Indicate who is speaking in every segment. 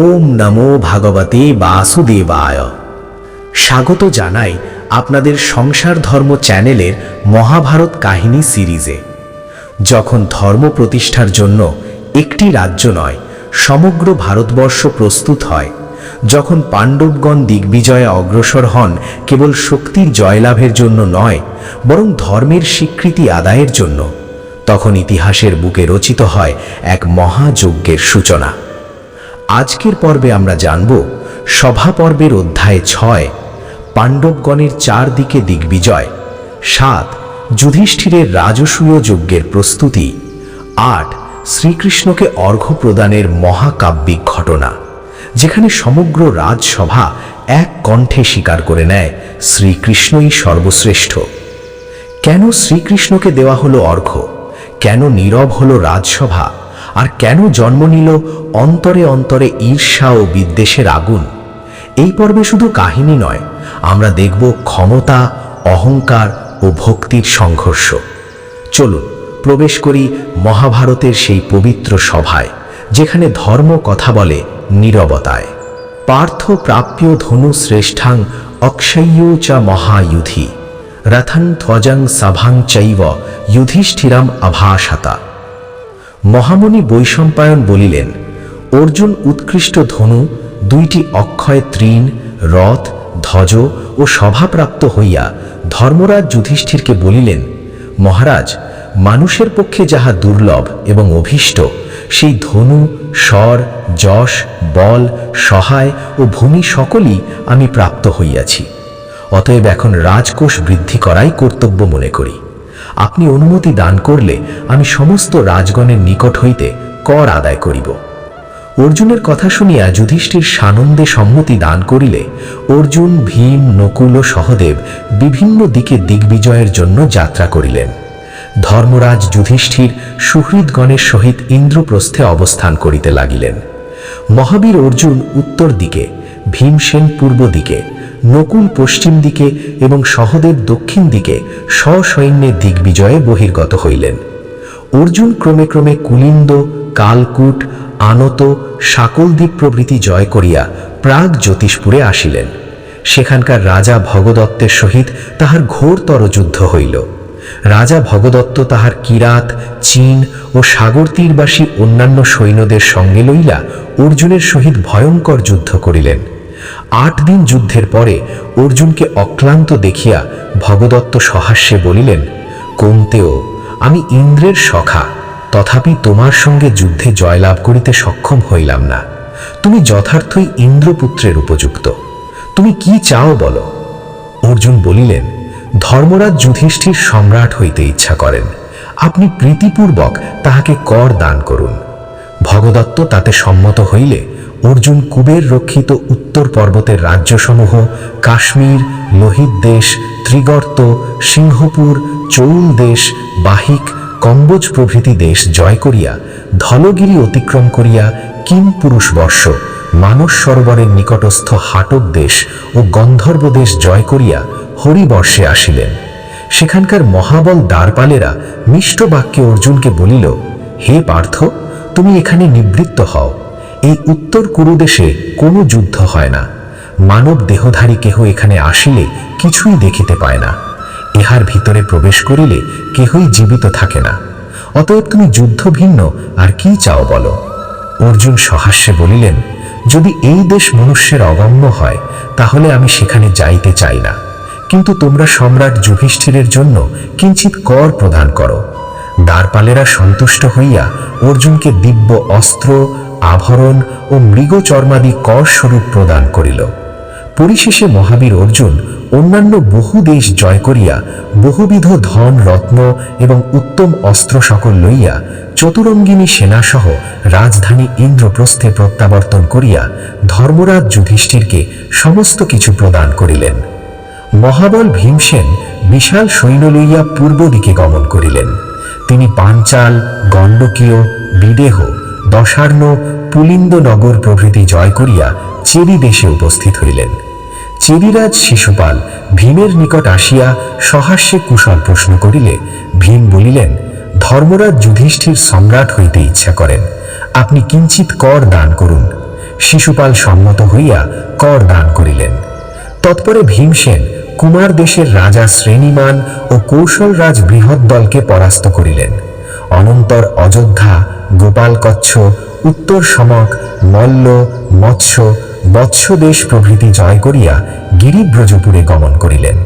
Speaker 1: ওম নমো ভাগবতে বাসুদেবায়। স্বাগত জানাই আপনাদের সংসার ধর্ম চ্যানেলের মহাভারত কাহিনী সিরিজে। যখন ধর্ম প্রতিষ্ঠার জন্য একটি রাজ্য নয়, সমগ্র ভারতবর্ষ প্রস্তুত হয়, যখন পাণ্ডবগণ দিগ্বিজয়ে অগ্রসর হন কেবল শক্তির জয়লাভের জন্য নয়, বরং ধর্মের স্বীকৃতি আদায়ের জন্য, তখন ইতিহাসের বুকে রচিত হয় এক মহাযজ্ঞের সূচনা। আজকের পর্বে আমরা জানব সভা পর্বের অধ্যায় ছয়, পাণ্ডবগণের চারদিকে দিগ্বিজয়। সাত, যুধিষ্ঠিরের রাজসূয় যজ্ঞের প্রস্তুতি। আট, শ্রীকৃষ্ণকে অর্ঘ্য প্রদানের মহাকাব্যিক ঘটনা, যেখানে সমগ্র রাজসভা এক কণ্ঠে স্বীকার করে নেয় শ্রীকৃষ্ণই সর্বশ্রেষ্ঠ। কেন শ্রীকৃষ্ণকে দেওয়া হলো অর্ঘ্য? কেন নীরব হলো রাজসভা? আর কেন জন্ম নিল অন্তরে অন্তরে ঈর্ষা ও বিদ্বেষের আগুন? এই পর্বে শুধু কাহিনী নয়, আমরা দেখব ক্ষমতা, অহংকার ও ভক্তির সংঘর্ষ। চলুন, প্রবেশ করি মহাভারতের সেই পবিত্র সভায়, যেখানে ধর্ম কথা বলে নীরবতায়। পার্থ প্রাপ্য ধনু শ্রেষ্ঠাং অক্ষয়্য চ মহায়ুধি। রথন ধ্বজং সভাং চৈব, যুধিষ্ঠিরাম আভাসাতা। মহামণি বৈশম্পায়ন বলিলেন, অর্জুন উৎকৃষ্ট ধনু, দুইটি অক্ষয় তৃণ রথ, ধ্বজ ও সভাপ্রাপ্ত হইয়া ধর্মরাজ যুধিষ্ঠিরকে বলিলেন, মহারাজ, মানুষের পক্ষে যাহা দুর্লভ এবং অভীষ্ট, সেই ধনু, স্বর, যশ, বল, সহায় ও ভূমি সকলই আমি প্রাপ্ত হইয়াছি। অতএব এখন রাজকোষ বৃদ্ধি করাই কর্তব্য মনে করি। আপনি অনুমতি দান করলে আমি সমস্ত রাজগণের নিকট হইতে কর আদায় করিব। অর্জুনের কথা শুনিয়া যুধিষ্ঠির সানন্দে সম্মতি দান করিলে অর্জুন, ভীম, নকুল ও সহদেব বিভিন্ন দিকে দিগ্বিজয়ের জন্য যাত্রা করিলেন। ধর্মরাজ যুধিষ্ঠির সুহৃদগণের সহিত ইন্দ্রপ্রস্থে অবস্থান করিতে লাগিলেন। মহাবীর অর্জুন উত্তর দিকে, ভীমসেন পূর্ব দিকে নকুল পশ্চিম দিকে এবং সহদেব দক্ষিণ দিকে সসৈন্যে দিগ্বিজয়ে বহির্গত হইলেন। অর্জুন ক্রমে ক্রমে কুলিন্দ, কালকুট, আনত, সাকলদ্বীপ প্রভৃতি জয় করিয়া প্রাগ জ্যোতিষপুরে আসিলেন। সেখানকার রাজা ভগদত্তের সহিত তাহার ঘোরতর যুদ্ধ হইল। রাজা ভগদত্ত তাহার কিরাত, চীন ও সাগর তীরবাসী অন্যান্য সৈন্যদের সঙ্গে লইলা অর্জুনের সহিত ভয়ঙ্কর যুদ্ধ করিলেন। আট দিন যুদ্ধের পরে অর্জুনকে অক্লান্ত দেখিয়া ভগদত্ত সহাস্যে বলিলেন, কন্তেও, আমি ইন্দ্রের সখা। তথাপি তোমার সঙ্গে যুদ্ধে জয়লাভ করিতে সক্ষম হইলাম না। তুমি যথার্থই ইন্দ্রপুত্রের উপযুক্ত। তুমি কি চাও বলো? অর্জুন বলিলেন, ধর্মরাজ যুধিষ্ঠির সম্রাট হইতে ইচ্ছা করেন। আপনি প্রীতিপূর্বক তাহাকে কর দান করুন। ভগদত্ত তাতে সম্মত হইলে অর্জুন কুবের রক্ষিত উত্তর পর্বতের রাজ্যসমূহ, কাশ্মীর, লোহিত দেশ, ত্রিগর্ত, সিংহপুর, চৌল দেশ, বাহিক, কম্বোজ প্রভৃতি দেশ জয় করিয়া ধলগিরি অতিক্রম করিয়া কিম পুরুষ বর্ষ, মানস সরোবরের নিকটস্থ হাটক দেশ ও গন্ধর্ব দেশ জয় করিয়া হরিবর্ষে আসিলেন। সেখানকার মহাবল দ্বারপালেরা মিষ্ট বাক্যে অর্জুনকে বলিল, হে পার্থ, তুমি এখানে নিবৃত্ত হও। এই উত্তর কুরুদেশে কোনো যুদ্ধ হয় না। মানব দেহধারী কেহ এখানে আসিলে কিছুই দেখিতে পায় না। ইহার ভিতরে প্রবেশ করিলে কেহই জীবিত থাকে না। অতএব তুমি যুদ্ধ ভিন্ন আর কি চাও বলো? অর্জুন সহাস্যে বলিলেন, যদি এই দেশ মনুষ্যের অগম্য হয়, তাহলে আমি সেখানে যাইতে চাই না। কিন্তু তোমরা সম্রাট যুধিষ্ঠিরের জন্য কিঞ্চিত কর প্রদান করো। দ্বারপালেরা সন্তুষ্ট হইয়া অর্জুনকে দিব্য অস্ত্র আভরণ ও মৃগচর্মাদি কর স্বরূপ প্রদান করিল। পরিশেষে মহাবীর অর্জুন অন্যান্য বহু দেশ জয় করিয়া বহুবিধ ধন, রত্ন এবং উত্তম অস্ত্র সকল লইয়া চতুরঙ্গিনী সেনাসহ রাজধানী ইন্দ্রপ্রস্থে প্রত্যাবর্তন করিয়া ধর্মরাজ যুধিষ্ঠিরকে সমস্ত কিছু প্রদান করিলেন। মহাবল ভীমসেন বিশাল সৈন্য লইয়া পূর্ব দিকে গমন করিলেন। তিনি পাঞ্চাল, গণ্ডকীয়, বিদেহ দশার্ণ পুলিন্দ নগর প্রভৃতি জয় করিয়া চেরি দেশে উপস্থিত হইলেন। চেরিরাজ শিশুপাল ভীমের নিকট আসিয়া সহাস্যে কুশল প্রশ্ন করিলে, ভীম বলিলেন, ধর্মরাজ যুধিষ্ঠির সম্রাট হইতে ইচ্ছা করেন। আপনি কিঞ্চিত কর দান করুন। শিশুপাল সম্মত হইয়া কর দান করিলেন। তৎপরে ভীমসেন কুমার দেশের রাজা শ্রেণীমান ও কৌশলরাজ বৃহৎ দলকে পরাস্ত করিলেন। অনন্তর অযোধ্যা গোপালকচ্ছ উত্তর সমক, মল্ল, মৎস্য বৎসদেশ প্রভৃতি জয় করিয়া গিরিব্রজপুরে গমন করিলেন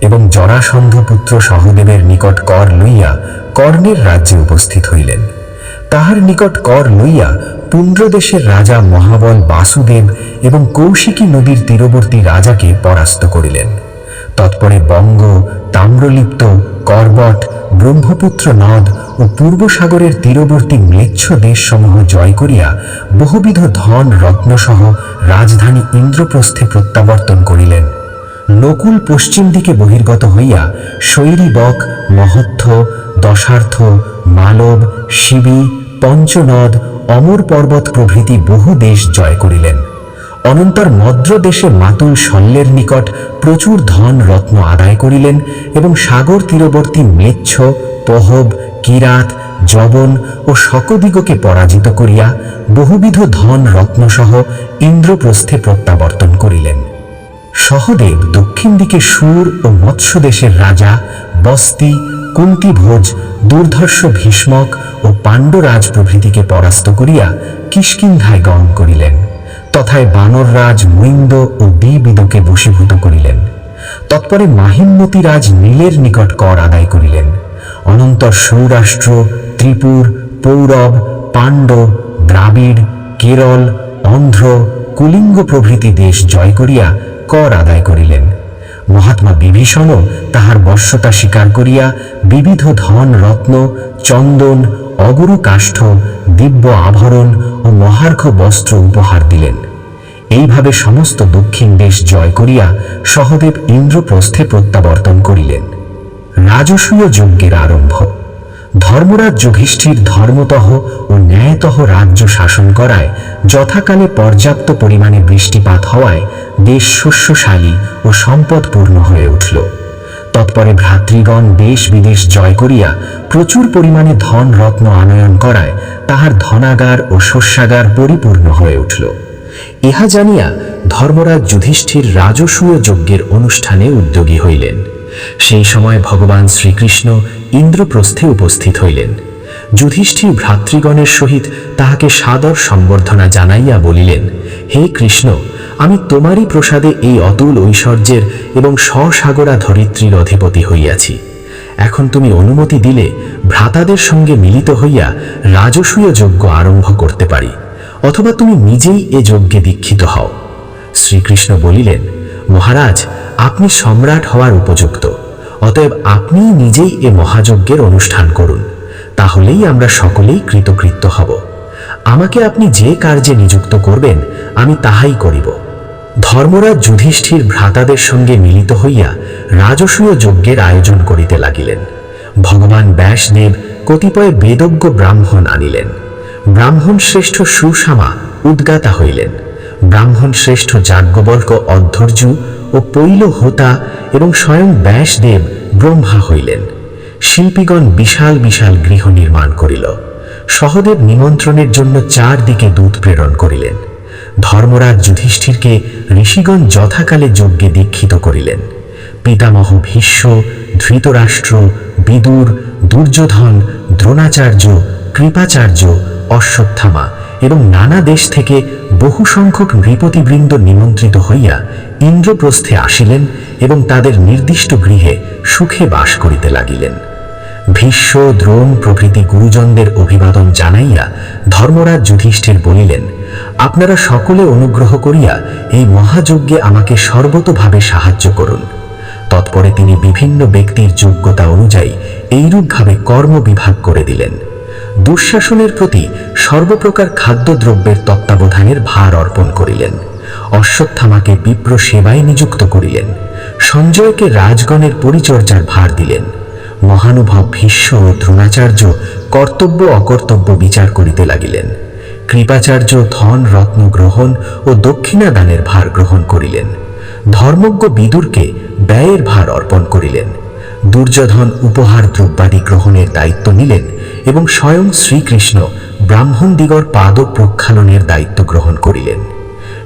Speaker 1: এবং জরাসন্ধ পুত্র সহদেবের নিকট কর লইয়া কর্ণের রাজ্যে উপস্থিত হইলেন। তাহার নিকট কর লইয়া পুন্দ্রদেশের রাজা মহাবল বাসুদেব এবং কৌশিকী নদীর তীরবর্তী রাজাকে পরাস্ত করিলেন। তৎপরে বঙ্গ, তাম্রলিপ্ত, করবট, ব্রহ্মপুত্র নদ ও পূর্বসাগরের তীরবর্তী ম্লেচ্ছ দেশসমূহ জয় করিয়া বহুবিধ ধন, রত্নসহ রাজধানী ইন্দ্রপ্রস্থে প্রত্যাবর্তন করিলেন। নকুল পশ্চিম দিকে বহির্গত হইয়া শৈরীবক মহত্থ, দশার্থ, মালব, শিবি, পঞ্চনদ, অমর পর্বত প্রভৃতি বহু দেশ জয় করিলেন। অনন্তর মদ্র দেশে মাতুল শল্যের নিকট প্রচুর ধন, রত্ন আদায় করিলেন এবং সাগর তীরবর্তী মেচ্ছ, পহব কিরাত জবন ও শকদিগকে পরাজিত করিয়া বহুবিধ ধন রত্নসহ ইন্দ্রপ্রস্থে প্রত্যাবর্তন করিলেন। সহদেব দক্ষিণ দিকে সুর ও মৎস্য দেশের রাজা, বস্তি, কুন্তিভোজ, দুর্ধর্ষ ভীষ্মক ও পাণ্ডরাজ প্রভৃতিকে পরাস্ত করিয়া কিষ্কিন্ধায় গমন করিলেন। তথায় বানররাজ মৈন্দ ও দ্বিবিদকে বশীভূত করিলেন। তৎপরে মাহিমমতি রাজ নীলের নিকট কর আদায় করিলেন। অনন্তর সৌরাষ্ট্র ত্রিপুর, পৌরব, পাণ্ডব, দ্রাবিড়, কেরল, অন্ধ্র, কুলিঙ্গ প্রভৃতি দেশ জয় করিয়া কর আদায় করিলেন। মহাত্মা বিভীষণও তাহার বর্ষতা স্বীকার করিয়া বিবিধ ধন, রত্ন, চন্দন, অগুরু কাষ্ঠ, দিব্য আভরণ ও মহার্ঘ বস্ত্র উপহার দিলেন। এইভাবে সমস্ত দক্ষিণ দেশ জয় করিয়া সহদেব ইন্দ্রপ্রস্থে প্রত্যাবর্তন করিলেন। রাজসূয় যজ্ঞের আরম্ভ। ধর্মরাজ যুধিষ্ঠির ধর্মতহ ও ন্যায়তহ রাজ্য শাসন করায় যথাকালে পর্যাপ্ত পরিমাণে বৃষ্টিপাত হওয়ায় দেশ শস্যশালী ও সম্পদপূর্ণ হয়ে উঠল। তৎপরে ভ্রাতৃগণ দেশ বিদেশ জয় করিয়া প্রচুর পরিমাণে ধন রত্ন আনয়ন করায় তাহার ধনাগার ও শস্যাগার পরিপূর্ণ হয়ে উঠল। ইহা জানিয়া ধর্মরাজ যুধিষ্ঠির রাজসূয় যজ্ঞের অনুষ্ঠানে উদ্যোগী হইলেন। সেই সময় ভগবান শ্রীকৃষ্ণ ইন্দ্রপ্রস্থে উপস্থিত হইলেন। যুধিষ্ঠির ভ্রাতৃগণের সহিত তাহাকে সাদর সম্বর্ধনা জানাইয়া বলিলেন, হে কৃষ্ণ, আমি তোমারই প্রসাদে এই অতুল ঐশ্বর্যের এবং স্বসাগরা ধরিত্রীর অধিপতি হইয়াছি। এখন তুমি অনুমতি দিলে ভ্রাতাদের সঙ্গে মিলিত হইয়া রাজসূয় যজ্ঞ আরম্ভ করতে পারি, অথবা তুমি নিজেই এ যজ্ঞে দীক্ষিত হও। শ্রীকৃষ্ণ বলিলেন মহারাজ, আপনি সম্রাট হওয়ার উপযুক্ত। অতএব আপনি নিজেই এ মহাযজ্ঞের অনুষ্ঠান করুন। তাহলেই আমরা সকলেই কৃতকৃত্য হব। আমাকে আপনি যে কার্যে নিযুক্ত করবেন, আমি তাহাই করিব। ধর্মরাজ যুধিষ্ঠির ভ্রাতাদের সঙ্গে মিলিত হইয়া রাজসূয় যজ্ঞের আয়োজন করিতে লাগিলেন। ভগবান ব্যাসদেব কতিপয় বেদজ্ঞ ব্রাহ্মণ আনিলেন। ব্রাহ্মণ শ্রেষ্ঠ সুশ্যামা উদ্গাতা হইলেন। ব্রাহ্মণ শ্রেষ্ঠ যাজ্ঞবল্ক অধ্যর্যু ও পৈল হোতা এবং স্বয়ং ব্যাসদেব ব্রহ্মা হইলেন। শিল্পীগণ বিশাল বিশাল গৃহ নির্মাণ করিল। সহদেব নিমন্ত্রণের জন্য চারদিকে দূত প্রেরণ করিলেন। ধর্মরাজ যুধিষ্ঠিরকে ঋষিগণ যথাকালে যজ্ঞে দীক্ষিত করিলেন। পিতামহ ভীষ্ম, ধৃতরাষ্ট্র, বিদুর, দুর্যোধন, দ্রোণাচার্য, কৃপাচার্য, অশ্বত্থামা এবং নানা দেশ থেকে বহু সংখ্যক নৃপতিবৃন্দ নিমন্ত্রিত হইয়া ইন্দ্রপ্রস্থে আসিলেন এবং তাদের নির্দিষ্ট গৃহে সুখে বাস করিতে লাগিলেন। ভীষ্ম, দ্রোণ প্রভৃতি গুরুজনদের অভিবাদন জানাইয়া ধর্মরাজ যুধিষ্ঠির বলিলেন, আপনারা সকলে অনুগ্রহ করিয়া এই মহাযজ্ঞে আমাকে সর্বতভাবে সাহায্য করুন। তৎপরে তিনি বিভিন্ন ব্যক্তির যোগ্যতা অনুযায়ী এইরূপভাবে কর্ম বিভাগ করে দিলেন। দুঃশাসনের প্রতি সর্বপ্রকার খাদ্যদ্রব্যের তত্ত্বাবধানের ভার অর্পণ করিলেন। অশ্বত্থামাকে বিপ্র সেবায় নিযুক্ত করিলেন। সঞ্জয়কে রাজগণের পরিচর্যার ভার দিলেন। মহানুভব ভীষ্ম ও দ্রোণাচার্য কর্তব্য অকর্তব্য বিচার করিতে লাগিলেন। কৃপাচার্য ধন, রত্ন, গ্রহণ ও দক্ষিণা দানের ভার গ্রহণ করিলেন। ধর্মজ্ঞ বিদুরকে ব্যয়ের ভার অর্পণ করিলেন। দুর্যোধন উপহার দ্রব্যাদি গ্রহণের দায়িত্ব নিলেন। এবং স্বয়ং শ্রীকৃষ্ণ ব্রাহ্মণদিগর পাদ প্রক্ষালনের দায়িত্ব গ্রহণ করিলেন।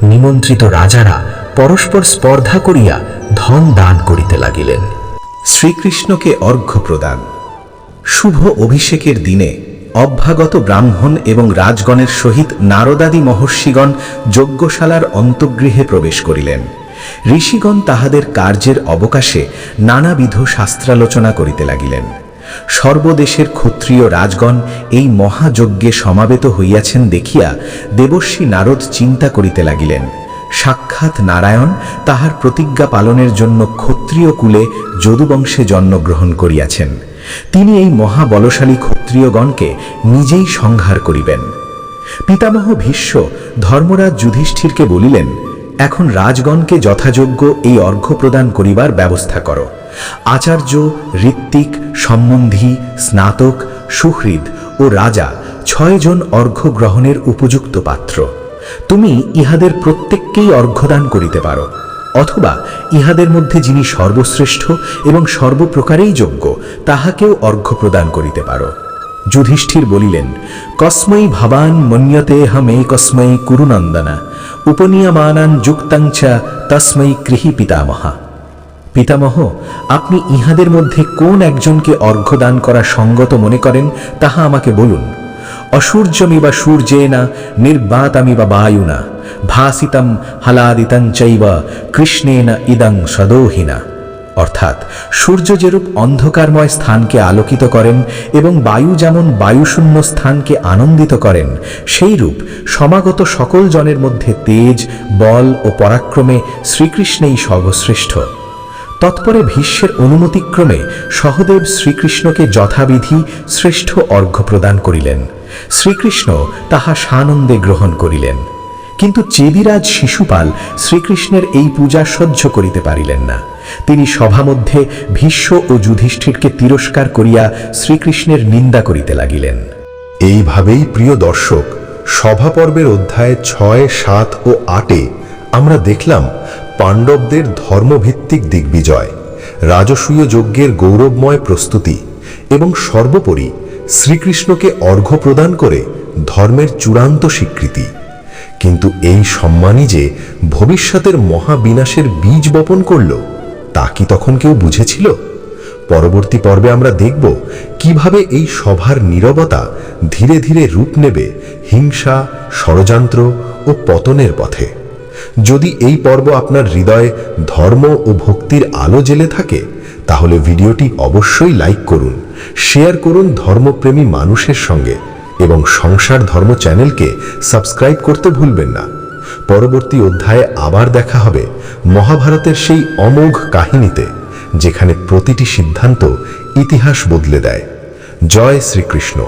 Speaker 1: নিমন্ত্রিত রাজারা পরস্পর স্পর্ধা করিয়া ধন দান করিতে লাগিলেন। শ্রীকৃষ্ণকে অর্ঘ্য প্রদান। শুভ অভিষেকের দিনে অভ্যাগত ব্রাহ্মণ এবং রাজগণের সহিত নারদাদি মহর্ষিগণ যজ্ঞশালার অন্তর্গৃহে প্রবেশ করিলেন। ঋষিগণ তাহাদের কার্যের অবকাশে নানাবিধ শাস্ত্রালোচনা করিতে লাগিলেন। সর্বদেশের ক্ষত্রিয় রাজগণ এই মহাযজ্ঞে সমাবেত হইয়াছেন দেখিয়া দেবশ্রী নারদ চিন্তা করিতে লাগিলেন। সাক্ষাৎ নারায়ণ তাহার প্রতিজ্ঞা পালনের জন্য ক্ষত্রিয় কুলে যদুবংশে জন্মগ্রহণ করিয়াছেন। তিনি এই মহাবলশালী ক্ষত্রিয়গণকে নিজেই সংহার করিবেন। পিতামহ ভীষ্ম ধর্মরাজ যুধিষ্ঠিরকে বলিলেন, এখন রাজগণকে যথাযোগ্য এই অর্ঘ্য প্রদান করিবার ব্যবস্থা করো। আচার্য, ঋত্বিক, সম্বন্ধী, স্নাতক, সুহৃদ ও রাজা ছয়জন অর্ঘ্য গ্রহণের উপযুক্ত পাত্র। তুমি ইহাদের প্রত্যেককেই অর্ঘ্যদান করিতে পারো, অথবা ইহাদের মধ্যে যিনি সর্বশ্রেষ্ঠ এবং সর্বপ্রকারেই যোগ্য, তাহাকেও অর্ঘ্য প্রদান করিতে পারো। যুধিষ্ঠির বলিলেন, কস্মৈ ভাবান মন্যতে হমে কস্মৈ কুরুনন্দনা, উপনীয়মানান যুক্তাঞ্চ তস্মৈ গৃহী পিতামহা পিতামহ, আপনি ইহাদের মধ্যে কোন একজনকে অর্ঘ্যদান করা সঙ্গত মনে করেন, তাহা আমাকে বলুন। অসূর্যমি বা সূর্যে অসূর্যমিবা সূর্যেনা নির্বাতামিবা বায়ুনা, ভাসিতম হলাদিতং চৈব, কৃষ্ণেন ইদং সদোহিনা। অর্থাৎ, সূর্য যেরূপ অন্ধকারময় স্থানকে আলোকিত করেন এবং বায়ু যেমন বায়ুশূন্য স্থানকে আনন্দিত করেন, সেইরূপ সমাগত সকল জনের মধ্যে তেজ, বল ও পরাক্রমে শ্রীকৃষ্ণেই সর্বশ্রেষ্ঠ। তৎপরে ভীষ্মের অনুমতিক্রমে সহদেব শ্রীকৃষ্ণকে যথাবিধি শ্রেষ্ঠ অর্ঘ্য প্রদান করিলেন। শ্রীকৃষ্ণ তাহা সানন্দে গ্রহণ করিলেন। কিন্তু চেদিরাজ শিশুপাল শ্রীকৃষ্ণের এই পূজা সহ্য করিতে পারিলেন না। তিনি সভামধ্যে ভীষ্ম ও যুধিষ্ঠিরকে তিরস্কার করিয়া শ্রীকৃষ্ণের নিন্দা করিতে লাগিলেন।
Speaker 2: এইভাবেই প্রিয় দর্শক, সভাপর্বের অধ্যায় ছয়, সাত ও আটে আমরা দেখলাম পাণ্ডবদের ধর্মভিত্তিক দিগ্বিজয়, রাজসূয় যজ্ঞের গৌরবময় প্রস্তুতি এবং সর্বোপরি শ্রীকৃষ্ণকে অর্ঘ্য প্রদান করে ধর্মের চূড়ান্ত স্বীকৃতি। কিন্তু এই সম্মানই যে ভবিষ্যতের মহাবিনাশের বীজ বপন করল, তা কি তখন কেউ বুঝেছিল? পরবর্তী পর্বে আমরা দেখব কীভাবে এই সভার নীরবতা ধীরে ধীরে রূপ নেবে হিংসা, ষড়যন্ত্র ও পতনের পথে। যদি এই পর্ব আপনার হৃদয়ে ধর্ম ও ভক্তির আলো জেলে থাকে, তাহলে ভিডিওটি অবশ্যই লাইক করুন, শেয়ার করুন ধর্মপ্রেমী মানুষের সঙ্গে এবং সংসার ধর্ম চ্যানেলকে সাবস্ক্রাইব করতে ভুলবেন না। পরবর্তী অধ্যায়ে আবার দেখা হবে মহাভারতের সেই অমোঘ কাহিনীতে, যেখানে প্রতিটি সিদ্ধান্ত ইতিহাস বদলে দেয়। জয় শ্রীকৃষ্ণ।